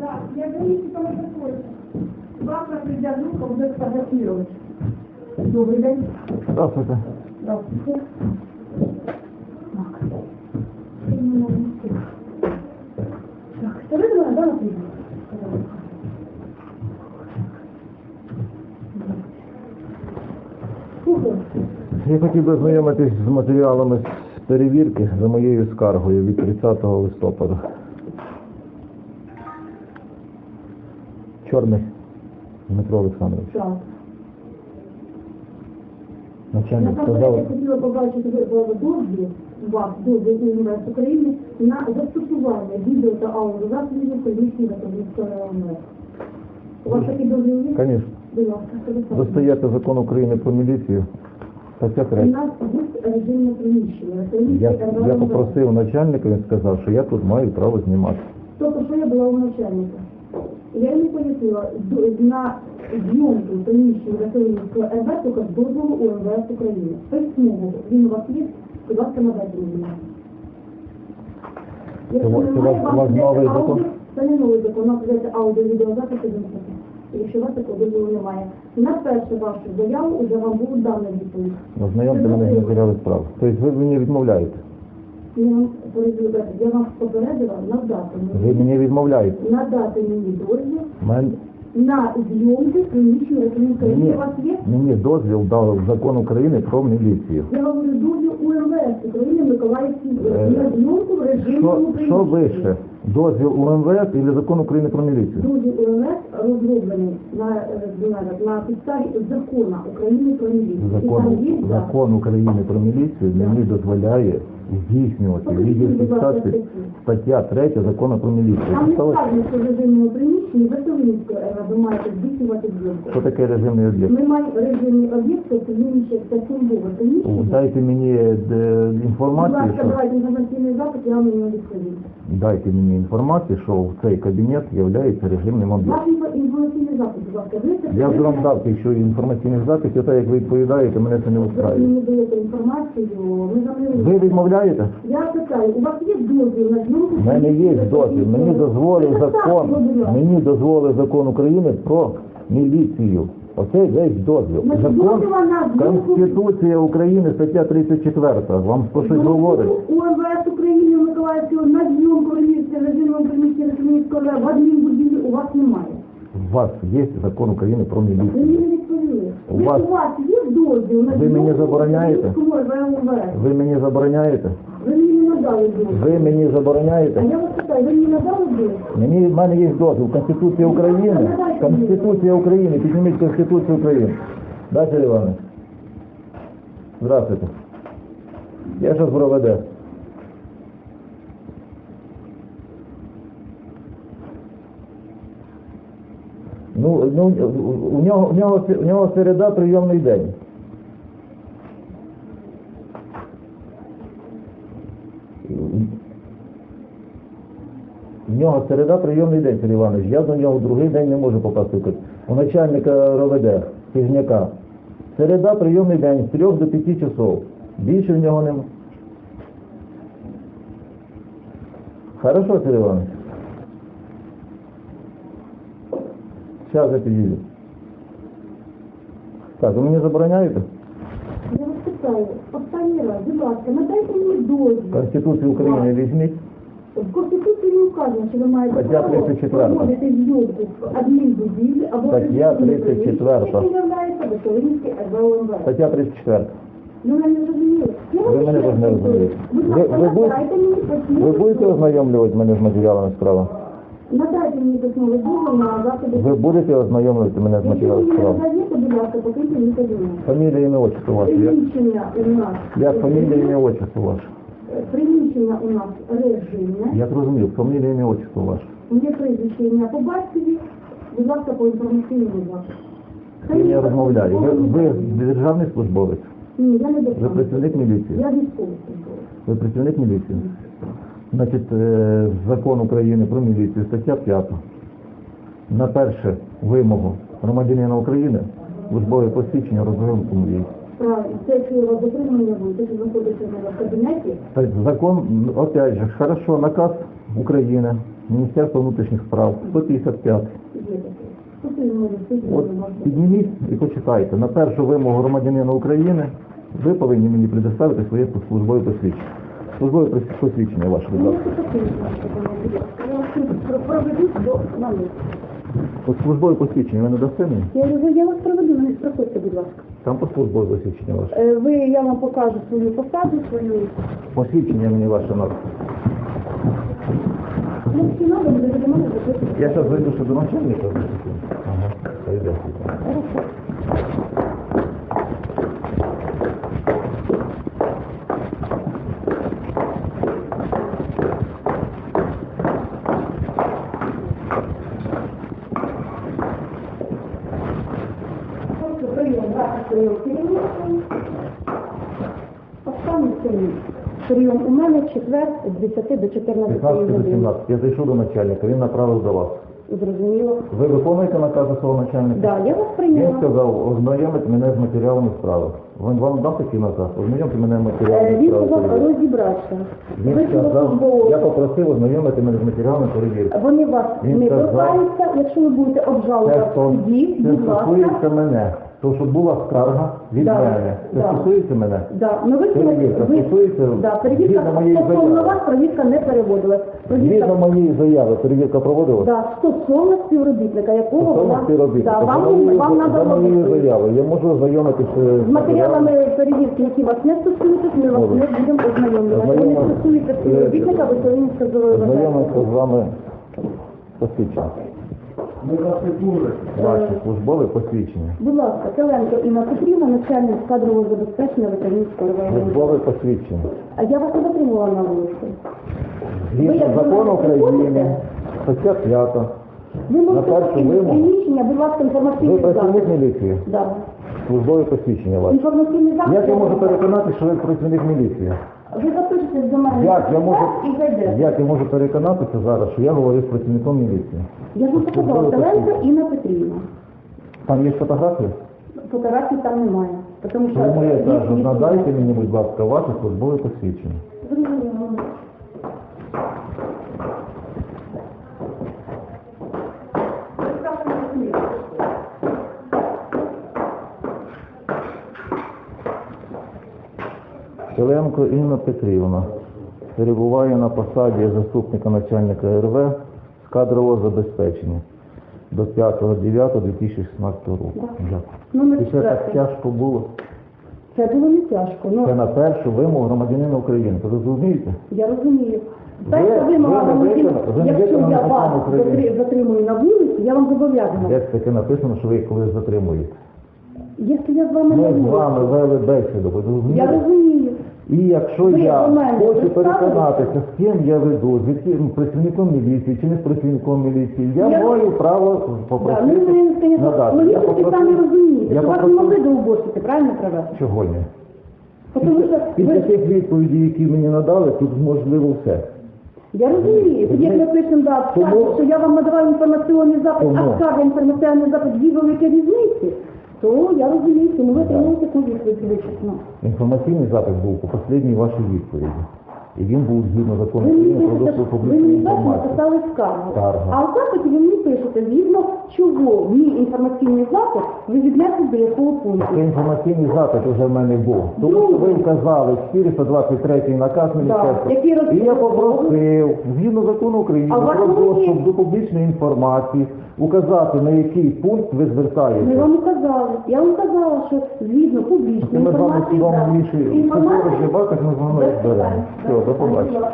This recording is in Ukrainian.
Да, я границу там закрою. Завтра придя рука, буде сфотографировать. Добрий день. Здравствуйте. Здравствуйте. Так. Це ви да? Слухаю. Я хотів би ознайомитись з матеріалами з перевірки за моєю скаргою від 30 листопада. Чорний Дмитро Олександрович. Так. Начальник сказав, я хотіла побачити дозвіл у вас, дозвіл Університету України на застосування відео та аудіозасобів поліції на Київського району. У вас такий дозвіл є? звісно, Будь ласка, скажіть. достаєте закон України про міліцію, стаття У нас є режимне приміщення. Я, я попросив начальника, він сказав, що я тут маю право знімати. Тобто, що я була у начальника. Я йому пояснила, на зйомку приміщення Російського РВ тільки з дозволу у МВС України. Письмового. Він у вас є? Будь ласка, надайте мені. Якщо немає, вам вас аудіо- Це не новий закон, нам придеться аудіо-відеозапис і вимкнути. Якщо у вас такого дозволу немає. На першу вашу заяву вже вам було дана відповідь. Ознайомте мене з матеріали справи. Тобто ви мені відмовляєте. Я вам попередила- я вам попередила надати Ви мені, мені відмовляєте. надати мені дозвіл Мен, на зйомки приміщення Російської Мені, У вас є? мені дозвіл дав закон України про міліцію. Я говорю, дозвіл у МВС України Миколаївській Е, на зйомку в режимному Що, що вище? Дозвіл у МВС і закон України про міліцію? Дозвіл у МВС розроблений на, е, на, на підставі закону України про міліцію. Закон, закон України про міліцію мені дозволяє здійснювати відеофіксацію. Стаття 3 закону про міліцію. Там не сказано, що в режимному приміщенні Веселинської РВ ви маєте здійснювати зйомку. Що таке режимний об'єкт? Ми маємо режимний об'єкт, тобто він ще це приміщення. Дайте мені е, Будь інформацію, ласка, що давайте інформаційний запит, я вам його відповім. дайте мені інформацію, що в цей кабінет є режимним об'єктом. Інформаційний запит, будь ласка, ви Я вже вам дав що інформаційних запитів, те, як ви відповідаєте, мене це не Ви устраює. мені даєте інформацію, ми Ви відмовляєте? Я питаю, у вас є дозвіл на зйомку? У мене є дозвіл. Мені дозволив закон. Мені дозволив закон України про міліцію. Оце весь дозвіл. Закон дозвіла на зйомку- Конституція України, стаття 34. Вам про щось говорить? У МВС України Миколаївського на зйомку приміщення режимного приміщення Російського в адмінбудівлі у вас немає. У вас є закон України про міліцію. мені відповіли. У вас- У вас є дозвіл на Ви мені забороняєте? Ви мені забороняєте? Ви мені не надали дозвіл. Ви мені А забороняєте? я вас питаю, ви мені надали дозвіл? Мені в мене є дозвіл. Конституція України. Конституція України. Підніміть Конституцію України. Дайте Іване. Здравствуйте. Я зараз проведе. Ну, ну, у нього, у нього, у нього середа прийомний день. У нього середа прийомний день, Сергій Іванович. Я до нього другий день не можу попасти. У начальника РОВД, Хижняка. Середа прийомний день з 3 до 5 часов. Більше в нього нема. Хорошо, Сергій Іванович. Зараз я підійду. Так, ви мені забороняєте? Я вас питаю, останній раз, будь ласка, надайте мені дозвіл. Конституцію України візьміть. В Конституції не вказано, що ви маєте Стаття право 34. проводити зйомку в адмінбудівлі або Стаття режимному 34. приміщенні, яке являється Веселинський РВОМВ. Стаття 34. Ну, ви не зрозуміли. Я Ви вам мене ще теж не раз повторюю. розумієте. Будь Ви- ласка, ви будете- надайте мені письмовий Ви будете дозвіл. ознайомлювати мене з матеріалами справи? Надайте мені письмовий дозвіл на засоби. Ви будете ознайомлювати мене з Якщо ви матеріалами мені справи? надаєте, покиньте мені кабінет. Фамілія, ім'я, отчество ваше. Як, Приміщення у нас. як фамілія, ім'я, отчество ваше? Приміщення у нас режимне. Я зрозумів, фамілія, ім'я, отчество ваше. Є прізвище ім'я по батькові. Будь ласка, по інформаційному запиту. Я не розмовляю. Ви, ви державний службовець? Ні, я не Ви державний. працівник міліції? Я військовий службовець. Ви працівник міліції? Значить, е, закон України про міліцію, стаття 5. На перше вимогу громадянина України службове посвідчення розгорнутому війську. Це, я затримання буде, знаходиться в кабінеті, Так, Закон, опять же, хорошо, наказ України Міністерство внутрішніх справ, 155. Є таке. Тут ви можете От підніміть і почитайте. На першу вимогу громадянина України ви повинні мені предоставити своє службове посвідчення. Службове пос- посвідчення ваше, будь ласка. це таке, будь ласка. Я вас проведу до моменту. От службове посвідчення ви не дасте мені? Я говорю, я вас проведу, не проходьте, будь ласка. Там по службове посвідчення ваше. Е, Ви, я вам покажу свою посаду, свою... Посвідчення мені ваше надо. Ну, всі надо, буде до мене. Я зараз зайду ще до начальника. Ага, пойде. Просто прийом брати. Останній сьогодні. Прийом у мене четвер з 10 до 14 15 до години. 17. Я зайшов до начальника, він направив до вас. Зрозуміло. Ви виконуєте накази свого начальника? Да, я вас Він прийняла. сказав, ознайомити мене з матеріалами справи. Він вам дав такий наказ? Ознайомте мене з Е, матеріалами Він сказав розібратися. Він сказав, я попросив ознайомити мене з матеріалами перевірки. Вони вас Він не сказав- торкаються, якщо ви будете Це, обжалувати в стос- суді, це будь ласка. стосується мене. То, що була скарга від Да, мене. Це да. стосується мене? Да, ну ви Перевірка ви- стосується да, перевірка згідно моєї стосовно заяви. вас перевірка не переводилась. Згідно моєї заяви, перевірка проводилася? да, стосовно співробітника, якого Стосовно вона співробітника. да, За вам, моєю- вам за надало моєю відповідь. заявою. Я можу ознайомитися З матеріалами перевірки, які вас не стосуються, ми вас не будемо ознайомлювати. Вони Ознайомлю- стосуються співробітника, ви повинні сказати. Знайомитися з вами посвідчення. Ваше службове посвідчення. Будь ласка, Теленко Інна Петрівна, начальник кадрового забезпечення ветеранівського району. Службове посвідчення. А я вас не затримувала на вулиці. Згідно як закону до України, приходите? стаття 5. Ви можете першу покинути вимогу. приміщення, будь ласка, Ви інформаційний працівник міліції. Да. Службове посвідчення ваше. Інформаційний запит. Як я можу переконати, що ви працівник міліції? Ви запишетесь до мене Як я можу, і зайдете. як я можу переконатися зараз, що я говорю з працівником міліції? Я ж вам сказала, Теленко Інна Петрівна. Там є фотографії? Фотографій там немає. Тому що Тому я кажу, надайте мені, будь ласка, ваше службове посвідчення. Зрозуміло. Селенко Інна Петрівна перебуває на посаді заступника начальника РВ з кадрового забезпечення до 5.9.2016 року. Дякую. Номер І це так четвертий. тяжко було. Це було не тяжко. Ну, Це на першу вимогу громадянина України. Ви розумієте? Я розумію. Ви- Перша вимога не громадянина, виконали- ви не якщо виконали я закон вас України. затри- затримую на вулиці, я вам зобов'язана. Як таке написано, що ви їх колись затримуєте? Якщо я з вами Ми з вами вели бесіду, ви я розумієте? розумію. І якщо Ви я до мене хочу переконатися, з ким я веду, з яким працівником міліції чи не з працівником міліції, я, Я- маю право Да, попросити ну, ви, звісно, надати. Я логічно попросив- самі розумієте, я що вас не попросив- могли доубочити, правильно правда? Чого ні? Тому що Після ви, тих відповідей, які мені надали, тут можливо все. я розумію, тоді як напишемо, да, Тому- що я вам надавав інформаційний запит, Тому- а скаже інформаційний запит дві великі різниці, то я розумію, тому ви отримали таку відповідь вичерпно. Інформаційний запит був по останній вашій відповіді. І він був згідно закону України про доступ публічної мені Ви мені написали скаргу. Скарга. А в запиті ви мені пишете, згідно чого мій інформаційний запит ви до якого пункту. Інформаційний запит вже в мене був. Тому що ви вказали 423 наказ міністерства. який І я попросив, згідно закону України, А про доступ до публічної інформації, указати, на який пункт ви Ми звертаєтесь. вам казали. Я вам казала, що згідно Ми публічної з вами інформації. судом так. вирішуємо. Інформація- Це так ми з вами Без розберемо. питань. Все, до побачення.